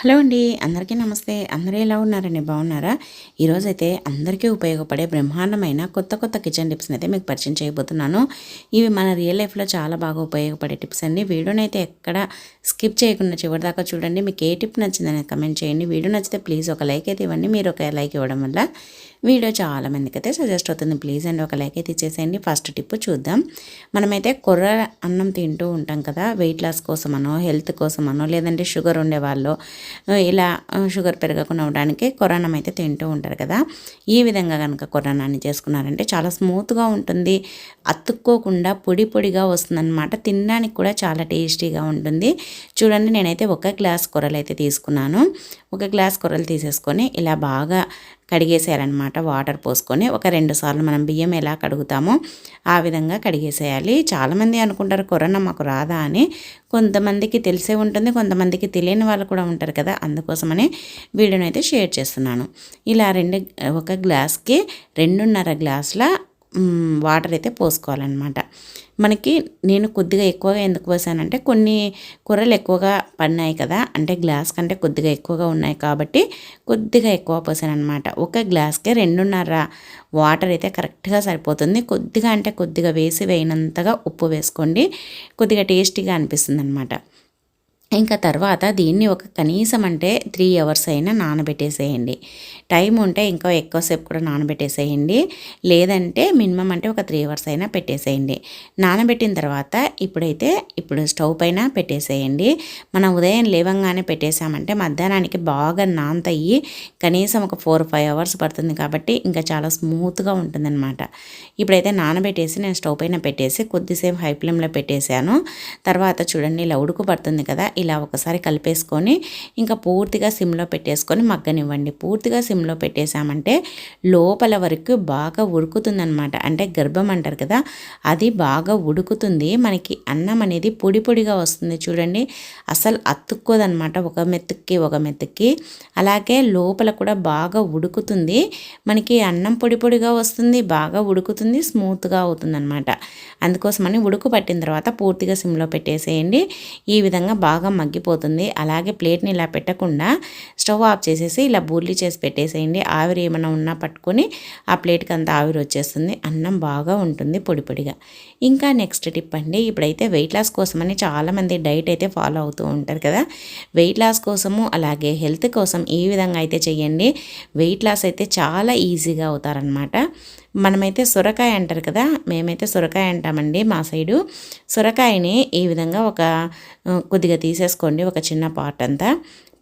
Hello అండి అందరికీ నమస్తే. అందరూ ఎలా ఉన్నారండి? బాగున్నారా? ఈరోజైతే అందరికీ ఉపయోగపడే బ్రహ్మాండమైన కొత్త కొత్త కిచెన్ టిప్స్ని అయితే మీకు పరిచయం చేయబోతున్నాను. ఇవి మన రియల్ లైఫ్లో చాలా బాగా ఉపయోగపడే టిప్స్ అండి. వీడియోని అయితే ఎక్కడ స్కిప్ చేయకుండా చివరి దాకా చూడండి. మీకు ఏ టిప్ నచ్చిందని కమెంట్ చేయండి. వీడియో నచ్చితే ప్లీజ్ ఒక లైక్ అయితే ఇవ్వండి. మీరు ఒక లైక్ ఇవ్వడం వల్ల వీడియో చాలా మందికి అయితే సజెస్ట్ అవుతుంది. ప్లీజ్ అండి ఒక లైక్ అయితే ఇచ్చేసేయండి. ఫస్ట్ టిప్ చూద్దాం. మనమైతే కొర్ర అన్నం తింటూ ఉంటాం కదా. వెయిట్ లాస్ కోసమనో హెల్త్ కోసమనో లేదంటే షుగర్ ఉండే వాళ్ళు ఇలా షుగర్ పెరగకుండా ఉండడానికి కొరానం అయితే తింటూ ఉంటారు కదా. ఈ విధంగా కనుక కొరానాన్ని చేసుకున్నారంటే చాలా స్మూత్గా ఉంటుంది. అతుక్కోకుండా పొడి పొడిగా వస్తుందన్నమాట. తినడానికి కూడా చాలా టేస్టీగా ఉంటుంది. చూడండి నేనైతే ఒక గ్లాస్ కొరలు అయితే తీసుకున్నాను. ఒక గ్లాస్ కొరలు తీసేసుకొని ఇలా బాగా కడిగేసేయాలన్నమాట. వాటర్ పోసుకొని ఒక రెండు సార్లు మనం బియ్యం ఎలా కడుగుతామో ఆ విధంగా కడిగేసేయాలి. చాలామంది అనుకుంటారు కరోనా మాకు రాదా అని. కొంతమందికి తెలిసే ఉంటుంది కొంతమందికి తెలియని వాళ్ళు కూడా ఉంటారు కదా. అందుకోసమని వీడియోని అయితే షేర్ చేస్తున్నాను. ఇలా రెండు ఒక గ్లాస్కి రెండున్నర గ్లాసుల వాటర్ అయితే పోసుకోవాలన్నమాట. మనకి నేను కొద్దిగా ఎక్కువగా ఎందుకు పోసానంటే కొన్ని కూరలు ఎక్కువగా పడినాయి కదా అంటే గ్లాస్ కంటే కొద్దిగా ఎక్కువగా ఉన్నాయి కాబట్టి కొద్దిగా ఎక్కువ పోసాను అనమాట ఒక గ్లాస్కే రెండున్నర వాటర్ అయితే కరెక్ట్గా సరిపోతుంది. కొద్దిగా అంటే కొద్దిగా వేసి వేయనంతగా ఉప్పు వేసుకోండి. కొద్దిగా టేస్టీగా అనిపిస్తుంది అనమాట ఇంకా తర్వాత దీన్ని ఒక కనీసం అంటే త్రీ అవర్స్ అయినా నానబెట్టేసేయండి. టైం ఉంటే ఇంకా ఎక్కువసేపు కూడా నానబెట్టేసేయండి. లేదంటే మినిమం అంటే ఒక త్రీ అవర్స్ అయినా పెట్టేసేయండి. నానబెట్టిన తర్వాత ఇప్పుడైతే ఇప్పుడు స్టవ్ పైన పెట్టేసేయండి. మనం ఉదయం లేవంగానే పెట్టేసామంటే మధ్యాహ్నానికి బాగా నాంతయ్యి కనీసం ఒక ఫోర్ ఫైవ్ అవర్స్ పడుతుంది కాబట్టి ఇంకా చాలా స్మూత్గా ఉంటుందన్నమాట. ఇప్పుడైతే నానబెట్టేసి నేను స్టవ్ పైన పెట్టేసి కొద్దిసేపు హై ఫ్లేమ్లో పెట్టేశాను. తర్వాత చూడండి ఇలా ఉడుకు పడుతుంది కదా ఇలా ఒకసారి కలిపేసుకొని ఇంకా పూర్తిగా సిమ్లో పెట్టేసుకొని మగ్గనివ్వండి. పూర్తిగా సిమ్లో పెట్టేశామంటే లోపల వరకు బాగా ఉడుకుతుందనమాట అంటే గర్భం అంటారు కదా అది బాగా ఉడుకుతుంది. మనకి అన్నం అనేది పొడి పొడిగా వస్తుంది చూడండి. అసలు అతుక్కోదనమాట ఒక మెత్తుక్కి ఒక మెత్తుక్కి అలాగే లోపల కూడా బాగా ఉడుకుతుంది. మనకి అన్నం పొడి పొడిగా వస్తుంది బాగా ఉడుకుతుంది స్మూత్గా అవుతుంది అనమాట అందుకోసమని ఉడుకు పట్టిన తర్వాత పూర్తిగా సిమ్లో పెట్టేసేయండి. ఈ విధంగా బాగా బాగా మగ్గిపోతుంది. అలాగే ప్లేట్ని ఇలా పెట్టకుండా స్టవ్ ఆఫ్ చేసేసి ఇలా బూర్లీ చేసి పెట్టేసేయండి. ఆవిరి ఏమైనా ఉన్నా పట్టుకొని ఆ ప్లేట్కి అంత ఆవిరి వచ్చేస్తుంది. అన్నం బాగా ఉంటుంది పొడి పొడిగా. ఇంకా నెక్స్ట్ టిప్ అండి ఇప్పుడైతే వెయిట్ లాస్ కోసమని చాలామంది డైట్ అయితే ఫాలో అవుతూ ఉంటారు కదా. వెయిట్ లాస్ కోసము అలాగే హెల్త్ కోసం ఈ విధంగా అయితే చేయండి. వెయిట్ లాస్ అయితే చాలా ఈజీగా అవుతారనమాట మనమైతే సొరకాయ అంటారు కదా మేమైతే సొరకాయ అంటామండి మా సైడు. సొరకాయని ఈ విధంగా ఒక కొద్దిగా తీసేసుకోండి ఒక చిన్న పాట్ అంతా.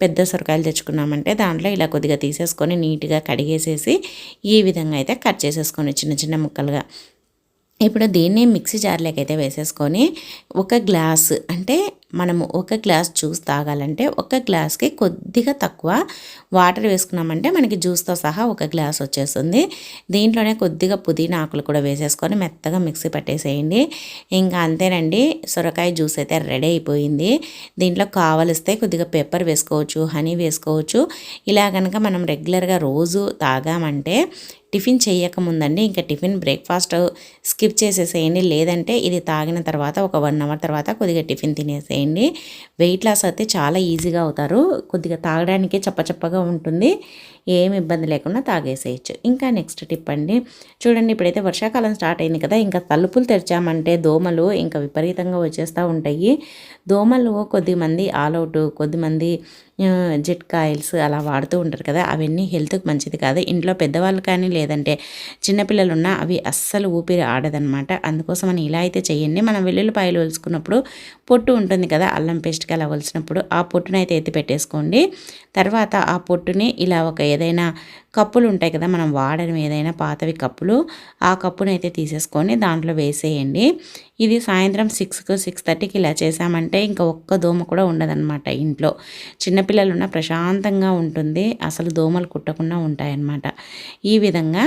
పెద్ద సొరకాయలు తెచ్చుకున్నామంటే దాంట్లో ఇలా కొద్దిగా తీసేసుకొని నీట్గా కడిగేసేసి ఈ విధంగా అయితే కట్ చేసేసుకోండి చిన్న చిన్న ముక్కలుగా. ఇప్పుడు దీన్ని మిక్సీ జార్లోకి అయితే వేసేసుకొని ఒక గ్లాస్ అంటే మనము ఒక గ్లాస్ జ్యూస్ తాగాలంటే ఒక గ్లాస్కి కొద్దిగా తక్కువ వాటర్ వేసుకున్నామంటే మనకి జ్యూస్తో సహా ఒక గ్లాస్ వచ్చేస్తుంది. దీంట్లోనే కొద్దిగా పుదీనా ఆకులు కూడా వేసేసుకొని మెత్తగా మిక్సీ పట్టేసేయండి. ఇంకా అంతేనండి సొరకాయ జ్యూస్ అయితే రెడీ అయిపోయింది. దీంట్లో కావలిస్తే కొద్దిగా పెప్పర్ వేసుకోవచ్చు హనీ వేసుకోవచ్చు. ఇలా కనుక మనం రెగ్యులర్గా రోజు తాగామంటే టిఫిన్ చేయకముందండి. ఇంకా టిఫిన్ బ్రేక్ఫాస్ట్ స్కిప్ చేసేసేయండి. లేదంటే ఇది తాగిన తర్వాత ఒక వన్ అవర్ తర్వాత కొద్దిగా టిఫిన్ తినేసేయండి. వెయిట్ లాస్ అయితే చాలా ఈజీగా అవుతారు. కొద్దిగా తాగడానికి చప్పచప్పగా ఉంటుంది. ఏమి ఇబ్బంది లేకుండా తాగేసేయచ్చు. ఇంకా నెక్స్ట్ టిప్ అండి. చూడండి ఇప్పుడైతే వర్షాకాలం స్టార్ట్ అయింది కదా ఇంకా తలుపులు తెరిచామంటే దోమలు ఇంకా విపరీతంగా వచ్చేస్తూ ఉంటాయి. దోమలు కొద్దిమంది ఆల్అవుట్ కొద్దిమంది జెట్ కాయిల్స్ అలా వాడుతూ ఉంటారు కదా అవన్నీ హెల్త్కి మంచిది కాదు. ఇంట్లో పెద్దవాళ్ళు కానీ లేదంటే చిన్నపిల్లలు ఉన్నా అవి అస్సలు ఊపిరి ఆడదనమాట అందుకోసం అని ఇలా అయితే చేయండి. మనం వెల్లుల్లిపాయలు వలుసుకున్నప్పుడు పొట్టు ఉంటుంది కదా అల్లం పేస్ట్కి అలా వలిసినప్పుడు ఆ పొట్టునైతే ఎత్తి పెట్టేసుకోండి. తర్వాత ఆ పొట్టుని ఇలా ఒక ఏదైనా కప్పులు ఉంటాయి కదా మనం వాడడం ఏదైనా పాతవి కప్పులు ఆ కప్పును అయితే తీసేసుకొని దాంట్లో వేసేయండి. ఇది సాయంత్రం సిక్స్కు సిక్స్ థర్టీకి ఇలా చేసామంటే ఇంకా ఒక్క దోమ కూడా ఉండదన్నమాట ఇంట్లో. చిన్నపిల్లలు ఉన్న ప్రశాంతంగా ఉంటుంది అసలు దోమలు కుట్టకుండా ఉంటాయన్నమాట. ఈ విధంగా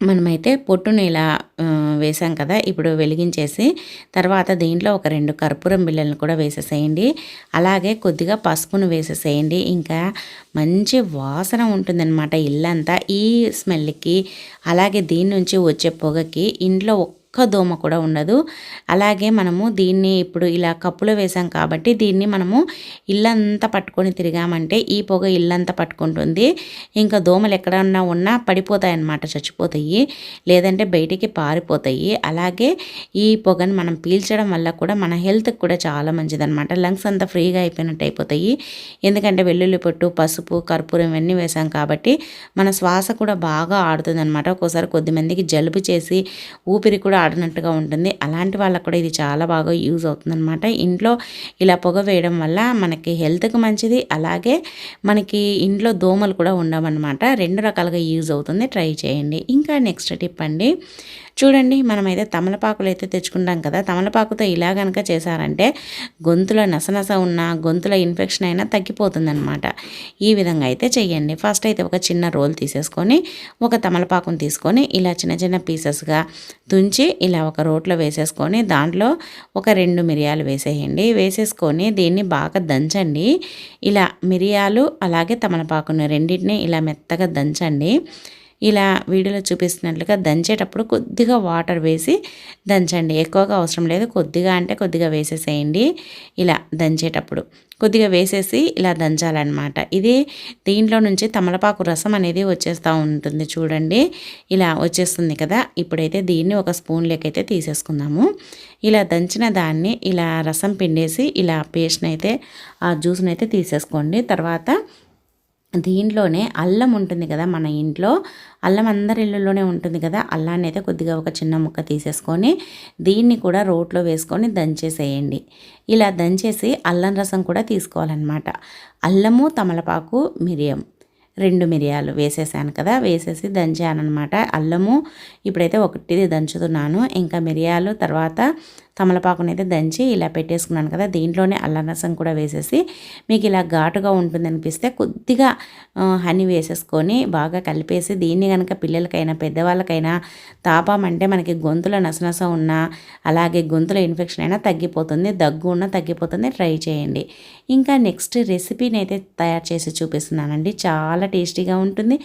మనమైతే పొట్టుని ఇలా వేసాం కదా ఇప్పుడు వెలిగించేసి తర్వాత దీంట్లో ఒక రెండు కర్పూరం బిళ్ళలను కూడా వేసేసేయండి. అలాగే కొద్దిగా పసుపును వేసేసేయండి. ఇంకా మంచి వాసన ఉంటుందన్నమాట ఇల్లంతా. ఈ స్మెల్కి అలాగే దీని నుంచి వచ్చే పొగకి ఇంట్లో ఒక్క దోమ కూడా ఉండదు. అలాగే మనము దీన్ని ఇప్పుడు ఇలా కప్పులో వేసాం కాబట్టి దీన్ని మనము ఇల్లంతా పట్టుకొని తిరిగామంటే ఈ పొగ ఇల్లంతా పట్టుకుంటుంది. ఇంకా దోమలు ఎక్కడన్నా ఉన్నా పడిపోతాయి అన్నమాట చచ్చిపోతాయి. లేదంటే బయటికి పారిపోతాయి. అలాగే ఈ పొగను మనం పీల్చడం వల్ల కూడా మన హెల్త్కి కూడా చాలా మంచిదన్నమాట. లంగ్స్ అంతా ఫ్రీగా అయిపోయినట్టు అయిపోతాయి. ఎందుకంటే వెల్లుల్లి పొట్టు పసుపు కర్పూరం ఇవన్నీ వేసాం కాబట్టి మన శ్వాస కూడా బాగా ఆడుతుంది అనమాట ఒక్కోసారి కొద్దిమందికి జలుబు చేసి ఊపిరి కూడా ఆడినట్టుగా ఉంటుంది. అలాంటి వాళ్ళకు కూడా ఇది చాలా బాగా యూజ్ అవుతుందన్నమాట. ఇంట్లో ఇలా పొగ వేయడం వల్ల మనకి హెల్త్కి మంచిది. అలాగే మనకి ఇంట్లో దోమలు కూడా ఉండవన్నమాట. రెండు రకాలుగా యూజ్ అవుతుంది. ట్రై చేయండి. ఇంకా నెక్స్ట్ టిప్ అండి. చూడండి మనమైతే తమలపాకులు అయితే తెచ్చుకుంటాం కదా. తమలపాకుతో ఇలా కనుక చేశారంటే గొంతులో నసనస ఉన్న గొంతులో ఇన్ఫెక్షన్ అయినా తగ్గిపోతుందనమాట ఈ విధంగా అయితే చెయ్యండి. ఫస్ట్ అయితే ఒక చిన్న రోల్ తీసేసుకొని ఒక తమలపాకును తీసుకొని ఇలా చిన్న చిన్న పీసెస్గా తుంచి ఇలా ఒక రోట్లో వేసేసుకొని దాంట్లో ఒక రెండు మిరియాలు వేసేయండి. వేసేసుకొని దీన్ని బాగా దంచండి. ఇలా మిరియాలు అలాగే తమలపాకుని రెండింటిని ఇలా మెత్తగా దంచండి. ఇలా వీడియోలో చూపిస్తున్నట్లుగా దంచేటప్పుడు కొద్దిగా వాటర్ వేసి దంచండి. ఎక్కువగా అవసరం లేదు. కొద్దిగా అంటే కొద్దిగా వేసేసేయండి. ఇలా దంచేటప్పుడు కొద్దిగా వేసేసి ఇలా దంచాలన్నమాట. ఇది దీంట్లో నుంచి తమలపాకు రసం అనేది వచ్చేస్తూ ఉంటుంది చూడండి. ఇలా వచ్చేస్తుంది కదా. ఇప్పుడైతే దీన్ని ఒక స్పూన్ లెక్కైతే తీసేసుకుందాము. ఇలా దంచిన దాన్ని ఇలా రసం పిండేసి ఇలా పేస్ట్ని అయితే ఆ జ్యూస్ని అయితే తీసేసుకోండి. తర్వాత దీంట్లోనే అల్లం ఉంటుంది కదా మన ఇంట్లో. అల్లం అందరి ఇళ్ళలోనే ఉంటుంది కదా అల్లాన్ని అయితే కొద్దిగా ఒక చిన్న ముక్క తీసేసుకొని దీన్ని కూడా రోట్లో వేసుకొని దంచేసేయండి. ఇలా దంచేసి అల్లం రసం కూడా తీసుకోవాలన్నమాట. అల్లము తమలపాకు మిరియం రెండు మిరియాలు వేసేసాను కదా వేసేసి దంచాను అనమాట అల్లము ఇప్పుడైతే ఒకటిది దంచుతున్నాను. ఇంకా మిరియాలు తర్వాత తమలపాకుని అయితే దంచి ఇలా పెట్టేసుకున్నాను కదా దీంట్లోనే అల్లరసం కూడా వేసేసి మీకు ఇలా ఘాటుగా ఉంటుంది అనిపిస్తే కొద్దిగా హనీ వేసేసుకొని బాగా కలిపేసి దీన్ని కనుక పిల్లలకైనా పెద్దవాళ్ళకైనా తాపం అంటే మనకి గొంతులో నసనస ఉన్నా అలాగే గొంతులో ఇన్ఫెక్షన్ అయినా తగ్గిపోతుంది దగ్గు ఉన్నా తగ్గిపోతుంది ట్రై చేయండి. ఇంకా నెక్స్ట్ రెసిపీని అయితే తయారు చేసి చూపిస్తున్నానండి. చాలా టేస్టీగా ఉంటుంది.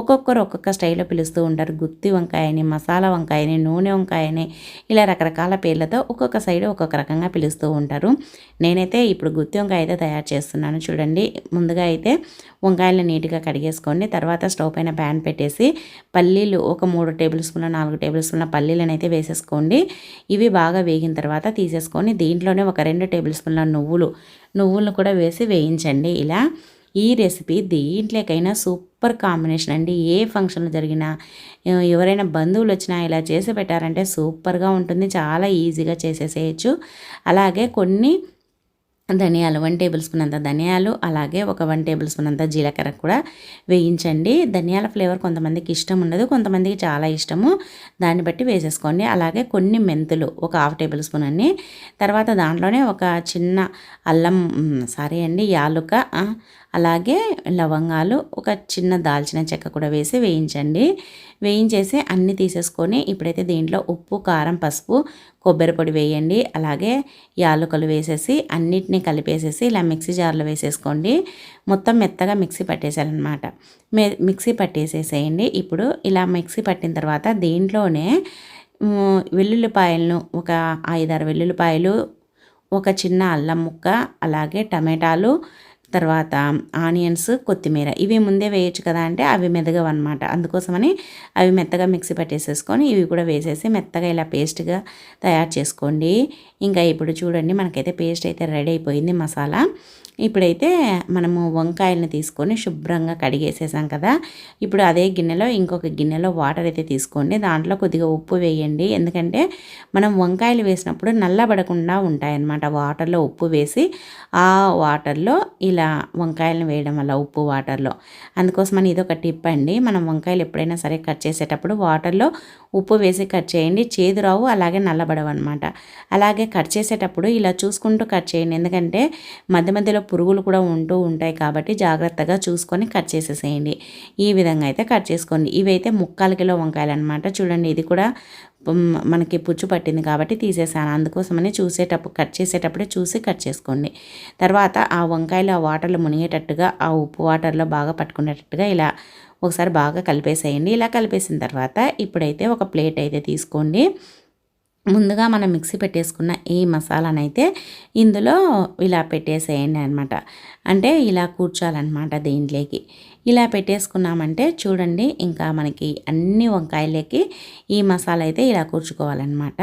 ఒక్కొక్కరు ఒక్కొక్క స్టైల్లో పిలుస్తూ ఉంటారు. గుత్తి వంకాయని మసాలా వంకాయని నూనె వంకాయని ఇలా రకరకాల పేర్లతో ఒక ఒక్కొక్క సైడ్ ఒక్కొక్క రకంగా పిలుస్తూ ఉంటారు. నేనైతే ఇప్పుడు గుత్తి వంకాయ అయితే తయారు చేస్తున్నాను చూడండి. ముందుగా అయితే వంకాయలను నీట్గా కడిగేసుకోండి తర్వాత స్టవ్ పైన ప్యాన్ పెట్టేసి పల్లీలు ఒక మూడు టేబుల్ స్పూన్ల నాలుగు టేబుల్ స్పూన్ల పల్లీలను అయితే వేసేసుకోండి. ఇవి బాగా వేగిన తర్వాత తీసేసుకొని దీంట్లోనే ఒక రెండు టేబుల్ స్పూన్ల నువ్వులు నువ్వులను కూడా వేసి వేయించండి. ఇలా ఈ రెసిపీ దీంట్లోకైనా సూప్ సూపర్ కాంబినేషన్ అండి. ఏ ఫంక్షన్లు జరిగినా ఎవరైనా బంధువులు వచ్చినా ఇలా చేసి పెట్టారంటే సూపర్గా ఉంటుంది. చాలా ఈజీగా చేసేసేయచ్చు. అలాగే కొన్ని ధనియాలు వన్ టేబుల్ స్పూన్ అంత ధనియాలు అలాగే ఒక వన్ టేబుల్ స్పూన్ అంత జీలకర్ర కూడా వేయించండి. ధనియాల ఫ్లేవర్ కొంతమందికి ఇష్టం ఉండదు కొంతమందికి చాలా ఇష్టము. దాన్ని బట్టి వేసేసుకోండి. అలాగే కొన్ని మెంతులు ఒక హాఫ్ టేబుల్ స్పూన్ అన్ని. తర్వాత దాంట్లోనే ఒక చిన్న అల్లం సారీ అండి యాలుక అలాగే లవంగాలు ఒక చిన్న దాల్చిన చెక్క కూడా వేసి వేయించండి. వేయించేసి అన్నీ తీసేసుకొని ఇప్పుడైతే దీంట్లో ఉప్పు కారం పసుపు కొబ్బరి పొడి వేయండి. అలాగే యాలకులు వేసేసి అన్నిటినీ కలిపేసేసి ఇలా మిక్సీ జార్లో వేసేసుకోండి. మొత్తం మెత్తగా మిక్సీ పట్టేసారనమాట మిక్సీ పట్టేసేసేయండి. ఇప్పుడు ఇలా మిక్సీ పట్టిన తర్వాత దీంట్లోనే వెల్లుల్లిపాయలను ఒక ఐదారు వెల్లుల్లిపాయలు ఒక చిన్న అల్లం ముక్క అలాగే టమాటాలు తర్వాత ఆనియన్స్ కొత్తిమీర ఇవి ముందే వేయచ్చు కదా అంటే అవి మెదగవన్నమాట. అందుకోసమని అవి మెత్తగా మిక్సీ పట్టేసేసుకొని ఇవి కూడా వేసేసి మెత్తగా ఇలా పేస్ట్గా తయారు చేసుకోండి. ఇంకా ఇప్పుడు చూడండి మనకైతే పేస్ట్ అయితే రెడీ అయిపోయింది మసాలా. ఇప్పుడైతే మనము వంకాయలను తీసుకొని శుభ్రంగా కడిగేసేసాం కదా. ఇప్పుడు అదే గిన్నెలో ఇంకొక గిన్నెలో వాటర్ అయితే తీసుకోండి. దాంట్లో కొద్దిగా ఉప్పు వేయండి. ఎందుకంటే మనం వంకాయలు వేసినప్పుడు నల్లబడకుండా ఉంటాయన్నమాట. వాటర్లో ఉప్పు వేసి ఆ వాటర్లో ఇలా వంకాయలను వేయడం వల్ల ఉప్పు వాటర్లో. అందుకోసమని ఇదొక టిప్ అండి. మనం వంకాయలు ఎప్పుడైనా సరే కట్ చేసేటప్పుడు వాటర్లో ఉప్పు వేసి కట్ చేయండి. చేదు రావు అలాగే నల్లబడవు అనమాట అలాగే కట్ చేసేటప్పుడు ఇలా చూసుకుంటూ కట్ చేయండి. ఎందుకంటే మధ్య మధ్యలో పురుగులు కూడా ఉంటూ ఉంటాయి కాబట్టి జాగ్రత్తగా చూసుకొని కట్ చేసేసేయండి. ఈ విధంగా అయితే కట్ చేసుకోండి. ఇవైతే ముక్కాల కిలో వంకాయలు అనమాట చూడండి ఇది కూడా మనకి పుచ్చు పట్టింది కాబట్టి తీసేసాను. అందుకోసమని చూసేటప్పుడు కట్ చేసేటప్పుడే చూసి కట్ చేసుకోండి. తర్వాత ఆ వంకాయలు ఆ వాటర్లో మునిగేటట్టుగా ఆ ఉప్పు వాటర్లో బాగా పట్టుకునేటట్టుగా ఇలా ఒకసారి బాగా కలిపేసేయండి. ఇలా కలిపేసిన తర్వాత ఇప్పుడైతే ఒక ప్లేట్ అయితే తీసుకోండి. ముందుగా మనం మిక్సీ పెట్టేసుకున్న ఈ మసాలానైతే ఇందులో ఇలా పెట్టేసేయండి అనమాట అంటే ఇలా కూర్చోాలన్నమాట దీంట్లోకి. ఇలా పెట్టేసుకున్నామంటే చూడండి ఇంకా మనకి అన్ని వంకాయలకి ఈ మసాలా అయితే ఇలా కూర్చుకోవాలన్నమాట.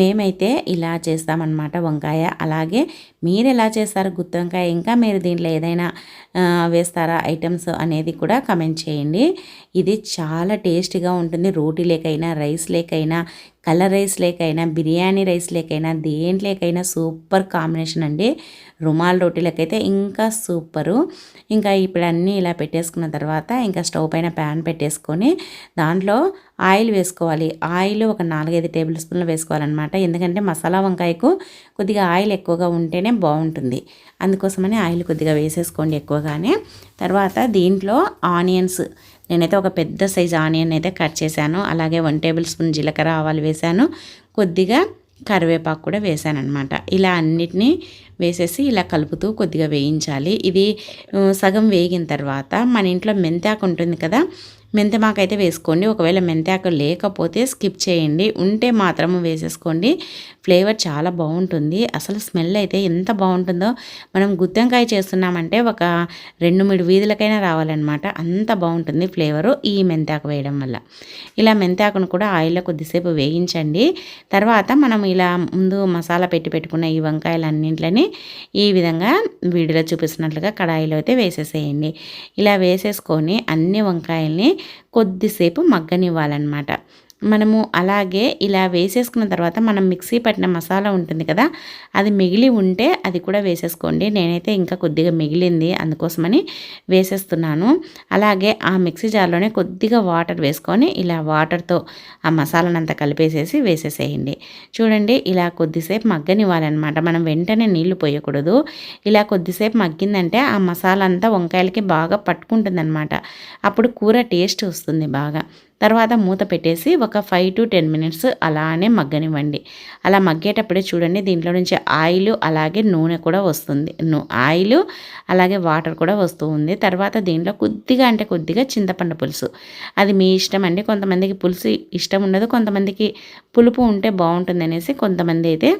మేమైతే ఇలా చేస్తామన్నమాట వంకాయ. అలాగే మీరు ఎలా చేస్తారు గుత్తి వంకాయ? ఇంకా మీరు దీంట్లో ఏదైనా వేస్తారా ఐటమ్స్ అనేది కూడా కమెంట్ చేయండి. ఇది చాలా టేస్టీగా ఉంటుంది. రోటీ లేకైనా రైస్ లేకైనా కలర్ రైస్ లేకైనా బిర్యానీ రైస్ లేకైనా దేంట్లేకైనా సూపర్ కాంబినేషన్ అండి. రుమాల్ రొట్టెలకైతే ఇంకా సూపరు. ఇంకా ఇప్పుడు అన్నీ ఇలా పెట్టేసుకున్న తర్వాత ఇంకా స్టవ్ పైన ప్యాన్ పెట్టేసుకొని దాంట్లో ఆయిల్ వేసుకోవాలి. ఆయిల్ ఒక నాలుగైదు టేబుల్ స్పూన్లు వేసుకోవాలన్నమాట. ఎందుకంటే మసాలా వంకాయకు కొద్దిగా ఆయిల్ ఎక్కువగా ఉంటేనే బాగుంటుంది. అందుకోసమని ఆయిల్ కొద్దిగా వేసేసుకోండి ఎక్కువగానే. తర్వాత దీంట్లో ఆనియన్స్. నేనైతే ఒక పెద్ద సైజ్ ఆనియన్ అయితే కట్ చేశాను. అలాగే వన్ టేబుల్ స్పూన్ జీలకర్ర ఆవాలు వేశాను. కొద్దిగా కరివేపాకు కూడా వేసాను అనమాట ఇలా అన్నిటినీ వేసేసి ఇలా కలుపుతూ కొద్దిగా వేయించాలి. ఇది సగం వేగిన తర్వాత మన ఇంట్లో మెంతాకు ఉంటుంది కదా మెంతమాకైతే వేసుకోండి. ఒకవేళ మెంతాకు లేకపోతే స్కిప్ చేయండి. ఉంటే మాత్రము వేసేసుకోండి. ఫ్లేవర్ చాలా బాగుంటుంది. అసలు స్మెల్ అయితే ఎంత బాగుంటుందో మనం గుత్తంకాయ చేస్తున్నామంటే ఒక రెండు మూడు వీధులకైనా రావాలన్నమాట. అంత బాగుంటుంది ఫ్లేవరు ఈ మెంతాకు వేయడం వల్ల. ఇలా మెంతాకును కూడా ఆయిల్లో కొద్దిసేపు వేయించండి. తర్వాత మనం ఇలా ముందు మసాలా పెట్టి పెట్టుకున్న ఈ వంకాయలన్నింటిని ఈ విధంగా వీడియోలో చూపిస్తున్నట్లుగా కడాయిలో అయితే వేసేసేయండి. ఇలా వేసేసుకొని అన్ని వంకాయల్ని కొద్దిసేపు మగ్గనివ్వాలన్నమాట. మనము అలాగే ఇలా వేసేసుకున్న తర్వాత మనం మిక్సీ పట్టిన మసాలా ఉంటుంది కదా అది మిగిలి ఉంటే అది కూడా వేసేసుకోండి. నేనైతే ఇంకా కొద్దిగా మిగిలింది అందుకోసమని వేసేస్తున్నాను. అలాగే ఆ మిక్సీ జార్లోనే కొద్దిగా వాటర్ వేసుకొని ఇలా వాటర్తో ఆ మసాలానంతా కలిపేసేసి వేసేసేయండి. చూడండి ఇలా కొద్దిసేపు మగ్గనివ్వాలన్నమాట. మనం వెంటనే నీళ్ళు పోయకూడదు. ఇలా కొద్దిసేపు మగ్గిందంటే ఆ మసాలా అంతా వంకాయలకి బాగా పట్టుకుంటుందన్నమాట. అప్పుడు కూర టేస్ట్ వస్తుంది బాగా. తర్వాత మూత పెట్టేసి ఒక ఫైవ్ టు టెన్ మినిట్స్ అలానే మగ్గనివ్వండి. అలా మగ్గేటప్పుడే చూడండి దీంట్లో నుంచి ఆయిల్ అలాగే నూనె కూడా వస్తుంది. ఆయిల్ అలాగే వాటర్ కూడా వస్తూ ఉంది. తర్వాత దీంట్లో కొద్దిగా అంటే కొద్దిగా చింతపండు పులుసు. అది మీ ఇష్టం అండి. కొంతమందికి పులుసు ఇష్టం ఉండదు. కొంతమందికి పులుపు ఉంటే బాగుంటుంది అనేసి కొంతమంది అయితే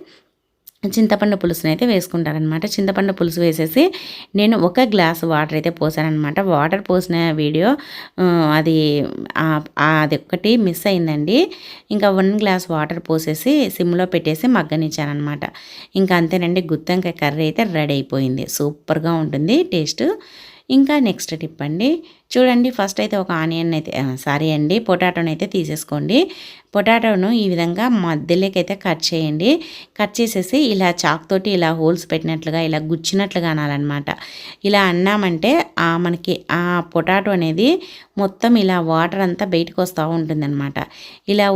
చింతపండు పులుసుని అయితే వేసుకుంటారనమాట చింతపండు పులుసు వేసేసి నేను ఒక గ్లాస్ వాటర్ అయితే పోసానమాట వాటర్ పోసిన వీడియో అది అది ఒక్కటి మిస్ అయిందండి. ఇంకా వన్ గ్లాస్ వాటర్ పోసేసి సిమ్లో పెట్టేసి మగ్గనిచ్చానమాట ఇంకా అంతేనండి గుత్తంకాయ కర్రీ అయితే రెడీ అయిపోయింది. సూపర్గా ఉంటుంది టేస్ట్. ఇంకా నెక్స్ట్ టిప్ అండి చూడండి ఫస్ట్ అయితే ఒక ఆనియన్ అయితే సారీ అండి పొటాటోని అయితే తీసేసుకోండి. పొటాటోను ఈ విధంగా మధ్యలోకి అయితే కట్ చేయండి. కట్ చేసేసి ఇలా చాక్ తోటి ఇలా హోల్స్ పెట్టినట్లుగా ఇలా గుచ్చినట్లుగా అనాలన్నమాట. ఇలా అన్నామంటే మనకి ఆ పొటాటో అనేది మొత్తం ఇలా వాటర్ అంతా బయటకు వస్తూ ఉంటుందన్నమాట. ఇలా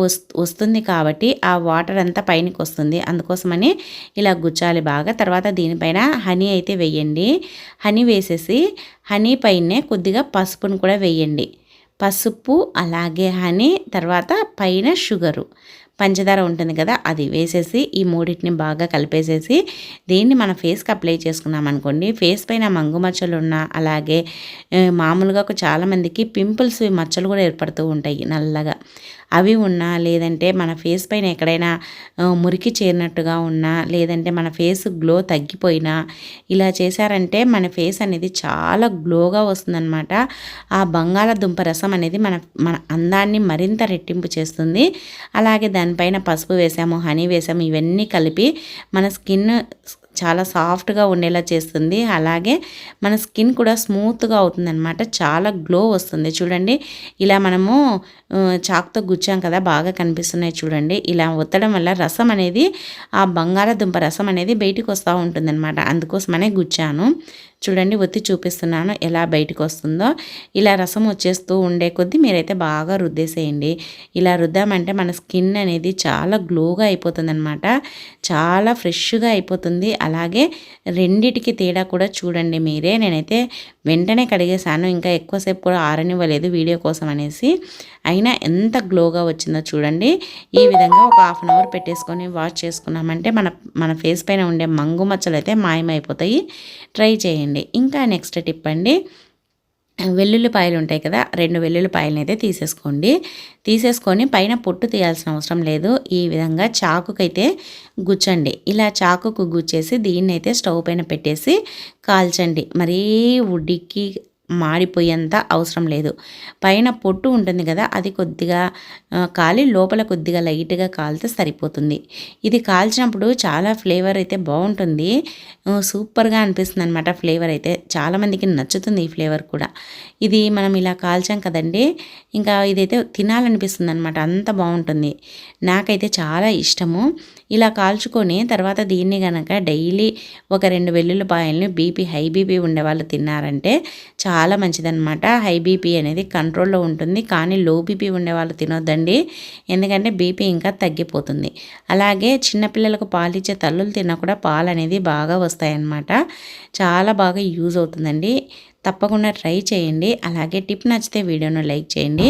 వస్తుంది కాబట్టి ఆ వాటర్ అంతా పైనకి వస్తుంది. అందుకోసమని ఇలా గుచ్చాలి బాగా. తర్వాత దీనిపైన హనీ అయితే వేయండి. హనీ వేసేసి హనీ పైనే కొద్దిగా పసుపు స్పూన్ కూడా వేయండి. పసుపు అలాగే హనీ తర్వాత పైన షుగరు. పంచదార ఉంటుంది కదా అది వేసేసి ఈ మూడింటిని బాగా కలిపేసేసి దీన్ని మన ఫేస్కి అప్లై చేసుకున్నాం అనుకోండి. ఫేస్ పైన మంగు మచ్చలు ఉన్న అలాగే మామూలుగా చాలామందికి పింపుల్స్ మచ్చలు కూడా ఏర్పడుతూ ఉంటాయి నల్లగా. అవి ఉన్నా లేదంటే మన ఫేస్ పైన ఎక్కడైనా మురికి చేరినట్టుగా ఉన్నా లేదంటే మన ఫేస్ గ్లో తగ్గిపోయినా ఇలా చేశారంటే మన ఫేస్ అనేది చాలా గ్లోగా వస్తుందన్నమాట. ఆ బంగాళదుంప రసం అనేది మన మన అందాన్ని మరింత రెట్టింపు చేస్తుంది. అలాగే దానిపైన పసుపు వేసాము హనీ వేసాము ఇవన్నీ కలిపి మన స్కిన్ చాలా సాఫ్ట్గా ఉండేలా చేస్తుంది. అలాగే మన స్కిన్ కూడా స్మూత్గా అవుతుందన్నమాట. చాలా గ్లో వస్తుంది. చూడండి ఇలా మనము చాక్తో గుచ్చాం కదా బాగా కనిపిస్తున్నాయి చూడండి. ఇలా ఒత్తడం వల్ల రసం అనేది ఆ బంగాళదుంప రసం అనేది బయటికి వస్తూ ఉంటుందన్నమాట. అందుకోసమనే గుచ్చాను. చూడండి ఒత్తి చూపిస్తున్నాను ఎలా బయటకు వస్తుందో ఇలా రసం వచ్చేస్తూ ఉండే కొద్దీ మీరైతే బాగా రుద్దేసేయండి. ఇలా రుద్దామంటే మన స్కిన్ అనేది చాలా గ్లోగా అయిపోతుంది చాలా ఫ్రెష్గా అయిపోతుంది. అలాగే రెండిటికి తేడా కూడా చూడండి మీరే. నేనైతే వెంటనే కడిగేశాను. ఇంకా ఎక్కువసేపు కూడా ఆరనివ్వలేదు వీడియో కోసం అనేసి. అయినా ఎంత గ్లోగా వచ్చిందో చూడండి. ఈ విధంగా ఒక హాఫ్ అన్ అవర్ పెట్టేసుకొని వాష్ చేసుకున్నామంటే మన మన ఫేస్ పైన ఉండే మంగు మచ్చలు అయితే మాయమైపోతాయి. ట్రై చేయండి. ఇంకా నెక్స్ట్ టిప్ అండి. వెల్లుల్లిపాయలు ఉంటాయి కదా రెండు వెల్లుల్లిపాయలని అయితే తీసేసుకోండి. తీసేసుకొని పైన పొట్టు తీయాల్సిన అవసరం లేదు. ఈ విధంగా చాకుకైతే గుచ్చండి. ఇలా చాకుకు గుచ్చేసి దీన్ని అయితే స్టవ్ పైన పెట్టేసి కాల్చండి. మరీ ఉడికి మాడిపోయేంత అవసరం లేదు. పైన పొట్టు ఉంటుంది కదా అది కొద్దిగా కాలి లోపల కొద్దిగా లైట్గా కాలితే సరిపోతుంది. ఇది కాల్చినప్పుడు చాలా ఫ్లేవర్ అయితే బాగుంటుంది. సూపర్గా అనిపిస్తుంది అనమాట ఫ్లేవర్ అయితే. చాలామందికి నచ్చుతుంది ఈ ఫ్లేవర్ కూడా. ఇది మనం ఇలా కాల్చాం కదండి ఇంకా ఇదైతే తినాలనిపిస్తుంది అనమాట అంత బాగుంటుంది. నాకైతే చాలా ఇష్టము. ఇలా కాల్చుకొని తర్వాత దీన్ని కనుక డైలీ ఒక రెండు వెల్లుల్లిపాయలని బీపీ హై బీపీ ఉండేవాళ్ళు తిన్నారంటే చాలా మంచిదన్నమాట. హై బీపీ అనేది కంట్రోల్లో ఉంటుంది. కానీ లో బీపీ ఉండేవాళ్ళు తినొద్దండి. ఎందుకంటే బీపీ ఇంకా తగ్గిపోతుంది. అలాగే చిన్నపిల్లలకు పాలు ఇచ్చే తల్లులు తిన్నా కూడా పాలు అనేది బాగా వస్తాయన్నమాట. చాలా బాగా యూజ్ అవుతుందండి. తప్పకుండా ట్రై చేయండి. అలాగే టిప్ నచ్చితే వీడియోను లైక్ చేయండి.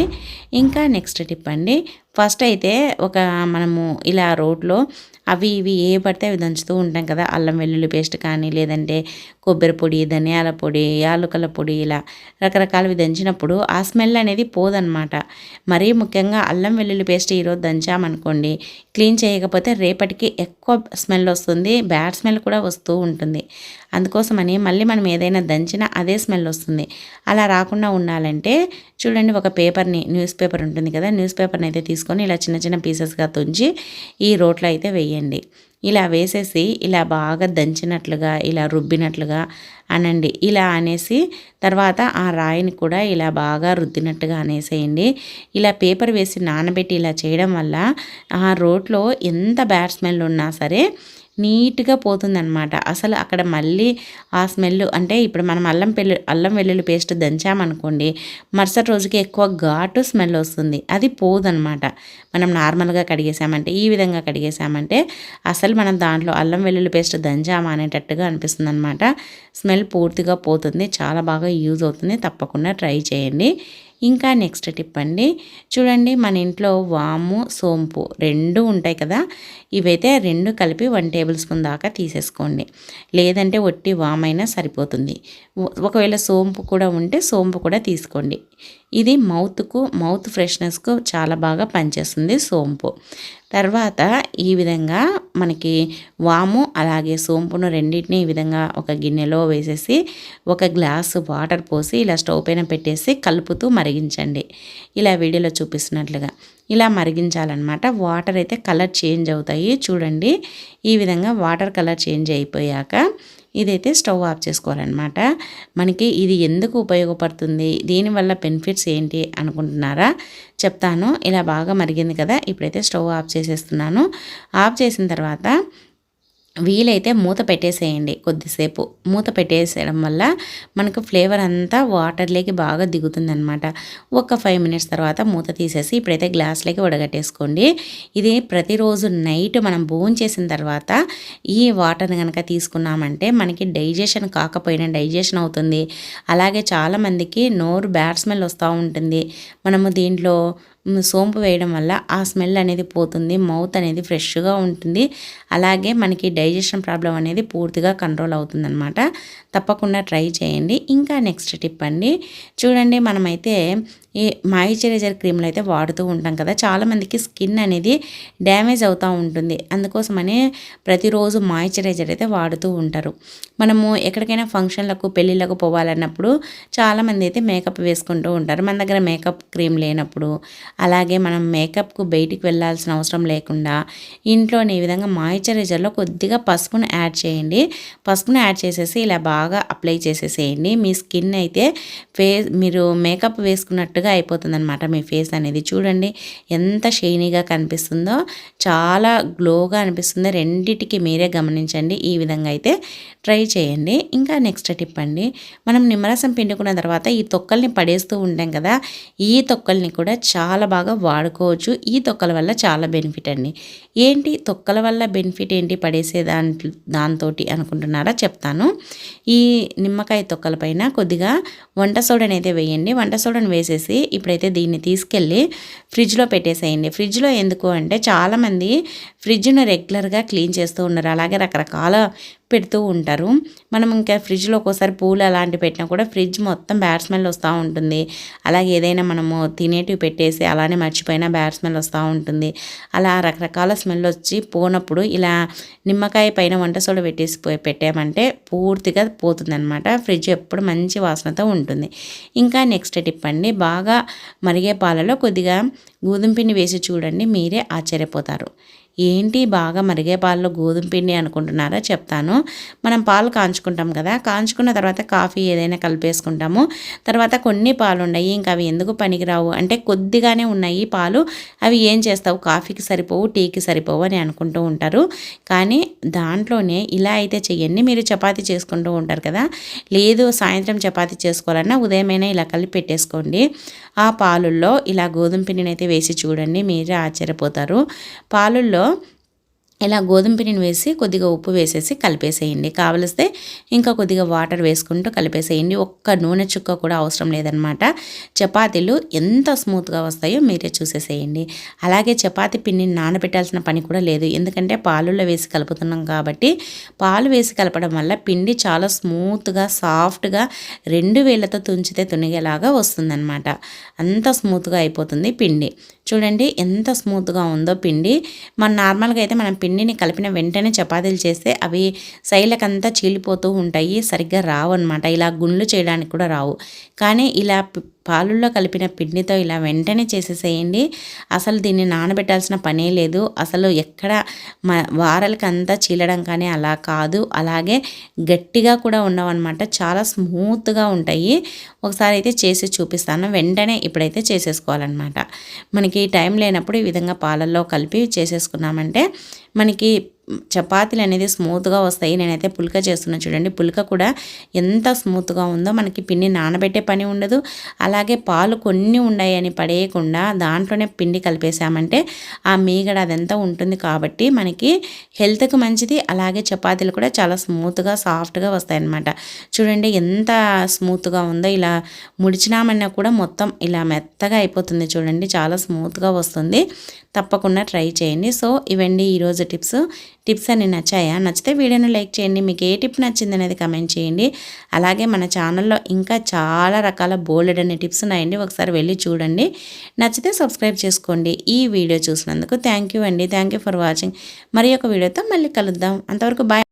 ఇంకా నెక్స్ట్ టిప్ అండి. ఫస్ట్ అయితే ఒక మనము ఇలా రోడ్లో అవి ఇవి ఏ పడితే అవి దంచుతూ ఉంటాం కదా. అల్లం వెల్లుల్లి పేస్ట్ కానీ లేదంటే కొబ్బరి పొడి ధనియాల పొడి యాలుకల పొడి ఇలా రకరకాలవి దంచినప్పుడు ఆ స్మెల్ అనేది పోదనమాట మరీ ముఖ్యంగా అల్లం వెల్లుల్లి పేస్ట్ ఈరోజు దంచామనుకోండి క్లీన్ చేయకపోతే రేపటికి ఎక్కువ స్మెల్ వస్తుంది బ్యాడ్ స్మెల్ కూడా వస్తూ ఉంటుంది. అందుకోసమని మళ్ళీ మనం ఏదైనా దంచినా అదే స్మెల్ వస్తుంది. అలా రాకుండా ఉండాలంటే చూడండి ఒక పేపర్ని న్యూస్ పేపర్ ఉంటుంది కదా న్యూస్ పేపర్ని అయితే తీసుకొని ఇలా చిన్న చిన్న పీసెస్గా తుంచి ఈ రోట్లో అయితే వేయండి. ఇలా వేసేసి ఇలా బాగా దంచినట్లుగా ఇలా రుబ్బినట్లుగా అనండి. ఇలా అనేసి తర్వాత ఆ రాయిని కూడా ఇలా బాగా రుద్దినట్టుగా అనేసేయండి. ఇలా పేపర్ వేసి నానబెట్టి ఇలా చేయడం వల్ల ఆ రోట్లో ఎంత బ్యాడ్ స్మెల్ ఉన్నా సరే నీట్గా పోతుందనమాట అసలు అక్కడ మళ్ళీ ఆ స్మెల్ అంటే ఇప్పుడు మనం అల్లం పెళ్ళి అల్లం వెల్లుల్లి పేస్ట్ దంచామనుకోండి మరుసటి రోజుకి ఎక్కువ ఘాటు స్మెల్ వస్తుంది. అది పోదనమాట మనం నార్మల్గా కడిగేసామంటే ఈ విధంగా కడిగేసామంటే అసలు మనం దాంట్లో అల్లం వెల్లుల్లి పేస్ట్ దంచామా అనేటట్టుగా అనిపిస్తుంది అనమాట స్మెల్ పూర్తిగా పోతుంది చాలా బాగా యూజ్ అవుతుంది తప్పకుండా ట్రై చేయండి. ఇంకా నెక్స్ట్ టిప్ అండి. చూడండి మన ఇంట్లో వాము సోంపు రెండు ఉంటాయి కదా. ఇవైతే రెండు కలిపి వన్ టేబుల్ స్పూన్ దాకా తీసేసుకోండి. లేదంటే ఒట్టి వామైనా సరిపోతుంది. ఒకవేళ సోంపు కూడా ఉంటే సోంపు కూడా తీసుకోండి. ఇది మౌత్కు మౌత్ ఫ్రెష్నెస్కు చాలా బాగా పనిచేస్తుంది సోంపు. తర్వాత ఈ విధంగా మనకి వాము అలాగే సోంపును రెండింటిని ఈ విధంగా ఒక గిన్నెలో వేసేసి ఒక గ్లాసు వాటర్ పోసి ఇలా స్టవ్ పైన పెట్టేసి కలుపుతూ మరిగించండి. ఇలా వీడియోలో చూపిస్తున్నట్లుగా. ఇలా మరిగించాలన్నమాట. వాటర్ అయితే కలర్ చేంజ్ అవుతాయి. చూడండి. ఈ విధంగా వాటర్ కలర్ చేంజ్ అయిపోయాక ఇదైతే స్టవ్ ఆఫ్ చేసుకోవాలన్నమాట. మనకి ఇది ఎందుకు ఉపయోగపడుతుంది? దీనివల్ల బెనిఫిట్స్ ఏంటి అనుకుంటున్నారా? చెప్తాను. ఇలా బాగా మరిగింది కదా ఇప్పుడైతే స్టవ్ ఆఫ్ చేసేస్తున్నాను. ఆఫ్ చేసిన తర్వాత వీలైతే మూత పెట్టేసేయండి కొద్దిసేపు. మూత పెట్టేసేయడం వల్ల మనకు ఫ్లేవర్ అంతా వాటర్లోకి బాగా దిగుతుందనమాట ఒక ఫైవ్ మినిట్స్ తర్వాత మూత తీసేసి ఇప్పుడైతే గ్లాస్లోకి వడగట్టేసుకోండి. ఇది ప్రతిరోజు నైట్ మనం భోజనం చేసిన తర్వాత ఈ వాటర్ని కనుక తీసుకున్నామంటే మనకి డైజెషన్ కాకపోయినా డైజెషన్ అవుతుంది. అలాగే చాలామందికి నోరు బ్యాడ్ స్మెల్ వస్తూ ఉంటుంది. మనము దీంట్లో సోంపు వేయడం వల్ల ఆ స్మెల్ అనేది పోతుంది మౌత్ అనేది ఫ్రెష్గా ఉంటుంది. అలాగే మనకి డైజెషన్ ప్రాబ్లం అనేది పూర్తిగా కంట్రోల్ అవుతుందన్నమాట. తప్పకుండా ట్రై చేయండి. ఇంకా నెక్స్ట్ టిప్ అండి. చూడండి మనమైతే ఈ మాయిశ్చరైజర్ క్రీమ్లు అయితే వాడుతూ ఉంటాం కదా. చాలామందికి స్కిన్ అనేది డ్యామేజ్ అవుతూ ఉంటుంది. అందుకోసమనే ప్రతిరోజు మాయిశ్చరైజర్ అయితే వాడుతూ ఉంటారు. మనము ఎక్కడికైనా ఫంక్షన్లకు పెళ్ళిళ్ళకు పోవాలన్నప్పుడు చాలామంది అయితే మేకప్ వేసుకుంటూ ఉంటారు. మన దగ్గర మేకప్ క్రీమ్ లేనప్పుడు అలాగే మనం మేకప్కు బయటికి వెళ్ళాల్సిన అవసరం లేకుండా ఇంట్లోనే ఈ విధంగా మాయిశ్చరైజర్లో కొద్దిగా పసుపును యాడ్ చేయండి. పసుపును యాడ్ చేసేసి ఇలా బాగా అప్లై చేసేసేయండి. మీ స్కిన్ అయితే ఫేస్ మీరు మేకప్ వేసుకున్నట్టుగా అయిపోతుంది అయిపోతుందనమాట మీ ఫేస్ అనేది. చూడండి ఎంత షైనీగా కనిపిస్తుందో చాలా గ్లోగా అనిపిస్తుంది. రెండిటికి మీరే గమనించండి. ఈ విధంగా అయితే ట్రై చేయండి. ఇంకా నెక్స్ట్ టిప్ అండి. మనం నిమ్మరసం పిండుకున్న తర్వాత ఈ తొక్కల్ని పడేస్తూ ఉంటాం కదా ఈ తొక్కల్ని కూడా చాలా బాగా వాడుకోవచ్చు. ఈ తొక్కల వల్ల చాలా బెనిఫిట్ అండి. ఏంటి? తొక్కల వల్ల బెనిఫిట్ ఏంటి? పడేసే దాంట్లో దాంతో అనుకుంటున్నారా? చెప్తాను. ఈ నిమ్మకాయ తొక్కల పైన కొద్దిగా వంట సోడాని అయితే వేయండి. వంట సోడాని వేసేసి ఇప్పుడైతే దీన్ని తీసుకెళ్ళి ఫ్రిడ్జ్లో పెట్టేసేయండి. ఫ్రిడ్జ్లో ఎందుకు అంటే చాలామంది ఫ్రిడ్జ్ను రెగ్యులర్గా క్లీన్ చేస్తూ ఉన్నారు. అలాగే రకరకాల పెడుతూ ఉంటారు. మనం ఇంకా ఫ్రిడ్జ్లో ఒక్కోసారి పూలు అలాంటివి పెట్టినా కూడా ఫ్రిడ్జ్ మొత్తం బ్యాడ్ స్మెల్ వస్తూ ఉంటుంది. అలాగే ఏదైనా మనము తినేటివి పెట్టేసి అలానే మర్చిపోయినా బ్యాడ్ స్మెల్ వస్తూ ఉంటుంది. అలా రకరకాల స్మెల్ వచ్చి పోనప్పుడు ఇలా నిమ్మకాయ పైన వంట సోడ పెట్టేసి పెట్టామంటే పూర్తిగా పోతుందనమాట ఫ్రిడ్జ్ ఎప్పుడు మంచి వాసనతో ఉంటుంది. ఇంకా నెక్స్ట్ టిప్ అండి బాగా మరిగే పాలలో కొద్దిగా గోధుమ పిండి వేసి చూడండి మీరే ఆశ్చర్యపోతారు. ఏంటి బాగా మరిగే పాలలో గోధుమ పిండి అనుకుంటున్నారా చెప్తాను. మనం పాలు కాంచుకుంటాం కదా కాంచుకున్న తర్వాత కాఫీ ఏదైనా కలిపేసుకుంటాము. తర్వాత కొన్ని పాలు ఉన్నాయి ఇంకా అవి ఎందుకు పనికిరావు? అంటే కొద్దిగానే ఉన్నాయి పాలు అవి ఏం చేస్తావు? కాఫీకి సరిపోవు టీకి సరిపోవు అని అనుకుంటూ ఉంటారు. కానీ దాంట్లోనే ఇలా అయితే చెయ్యండి. మీరు చపాతి చేసుకుంటూ ఉంటారు కదా లేదు సాయంత్రం చపాతి చేసుకోవాలన్నా ఉదయమైనా ఇలా కలిపి పెట్టేసుకోండి. ఆ పాలుల్లో ఇలా గోధుమ పిండిని అయితే వేసి చూడండి మీరే ఆశ్చర్యపోతారు. పాలుల్లో ఇలా గోధుమ పిండిని వేసి కొద్దిగా ఉప్పు వేసేసి కలిపేసేయండి. కావలిస్తే ఇంకా కొద్దిగా వాటర్ వేసుకుంటూ కలిపేసేయండి. ఒక్క నూనె చుక్క కూడా అవసరం లేదనమాట. చపాతీలు ఎంత స్మూత్గా వస్తాయో మీరే చూసేసేయండి. అలాగే చపాతీ పిండిని నానబెట్టాల్సిన పని కూడా లేదు. ఎందుకంటే పాలులో వేసి కలుపుతున్నాం కాబట్టి పాలు వేసి కలపడం వల్ల పిండి చాలా స్మూత్గా సాఫ్ట్గా రెండు వేలతో తుంచితే తునిగేలాగా వస్తుందన్నమాట అంత స్మూత్గా అయిపోతుంది పిండి. చూడండి ఎంత స్మూత్గా ఉందో పిండి. మన నార్మల్గా అయితే మనం పిండిని కలిపిన వెంటనే చపాతీలు చేస్తే అవి శైలకంతా చీలిపోతూ ఉంటాయి సరిగ్గా రావు అనమాట ఇలా గుండ్లు చేయడానికి కూడా రావు. కానీ ఇలా పాలుల్లో కలిపిన పిండితో ఇలా వెంటనే చేసేసేయండి. అసలు దీన్ని నానబెట్టాల్సిన పనే లేదు. అసలు ఎక్కడ మ వారలకంతా చీలడం కానీ అలా కాదు. అలాగే గట్టిగా కూడా ఉండవన్నమాట. చాలా స్మూత్గా ఉంటాయి. ఒకసారి అయితే చేసి చూపిస్తాను. వెంటనే ఇప్పుడైతే చేసేసుకోవాలన్నమాట. మనకి టైం లేనప్పుడు ఈ విధంగా పాలల్లో కలిపి చేసేసుకున్నామంటే మనకి చపాతీలు అనేది స్మూత్గా వస్తాయి. నేనైతే పుల్క చేస్తున్నాను చూడండి. పుల్క కూడా ఎంత స్మూత్గా ఉందో మనకి పిండి నానబెట్టే పని ఉండదు. అలాగే పాలు కొన్ని ఉన్నాయని పడేయకుండా దాంట్లోనే పిండి కలిపేసామంటే ఆ మీగడ అదంతా ఉంటుంది కాబట్టి మనకి హెల్త్కి మంచిది. అలాగే చపాతీలు కూడా చాలా స్మూత్గా సాఫ్ట్గా వస్తాయన్నమాట. చూడండి ఎంత స్మూత్గా ఉందో ఇలా ముడిచినామన్నా కూడా మొత్తం ఇలా మెత్తగా అయిపోతుంది చూడండి. చాలా స్మూత్గా వస్తుంది. తప్పకుండా ట్రై చేయండి. సో ఇవండి ఈరోజు టిప్స్. టిప్స్ అన్ని నచ్చాయా? నచ్చితే వీడియోని లైక్ చేయండి. మీకు ఏ టిప్ నచ్చింది అనేది కమెంట్ చేయండి. అలాగే మన ఛానల్లో ఇంకా చాలా రకాల బోల్డ్ అనే టిప్స్ ఉన్నాయండి. ఒకసారి వెళ్ళి చూడండి. నచ్చితే సబ్స్క్రైబ్ చేసుకోండి. ఈ వీడియో చూసినందుకు థ్యాంక్ యూ అండి. Thank you for watching. మరి ఒక వీడియోతో మళ్ళీ కలుద్దాం. అంతవరకు బాయ్.